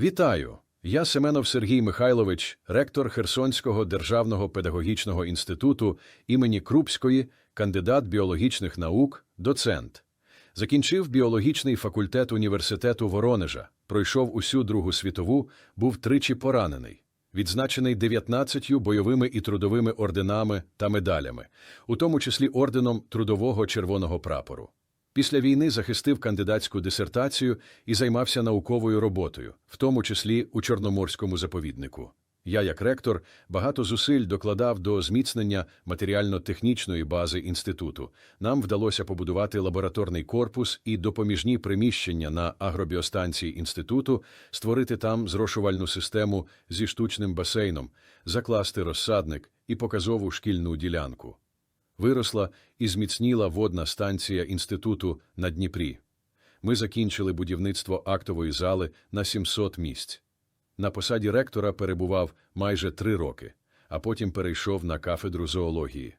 Вітаю! Я Семенов Сергій Михайлович, ректор Херсонського державного педагогічного інституту імені Крупської, кандидат біологічних наук, доцент. Закінчив біологічний факультет університету Воронежа, пройшов усю Другу світову, був тричі поранений. Відзначений 19 бойовими і трудовими орденами та медалями, у тому числі орденом Трудового Червоного прапору. Після війни захистив кандидатську дисертацію і займався науковою роботою, в тому числі у Чорноморському заповіднику. Я, як ректор, багато зусиль докладав до зміцнення матеріально-технічної бази інституту. Нам вдалося побудувати лабораторний корпус і допоміжні приміщення на агробіостанції інституту, створити там зрошувальну систему зі штучним басейном, закласти розсадник і показову шкільну ділянку виросла і зміцніла водна станція інституту на Дніпрі. Ми закінчили будівництво актової зали на 700 місць. На посаді ректора перебував майже три роки, а потім перейшов на кафедру зоології.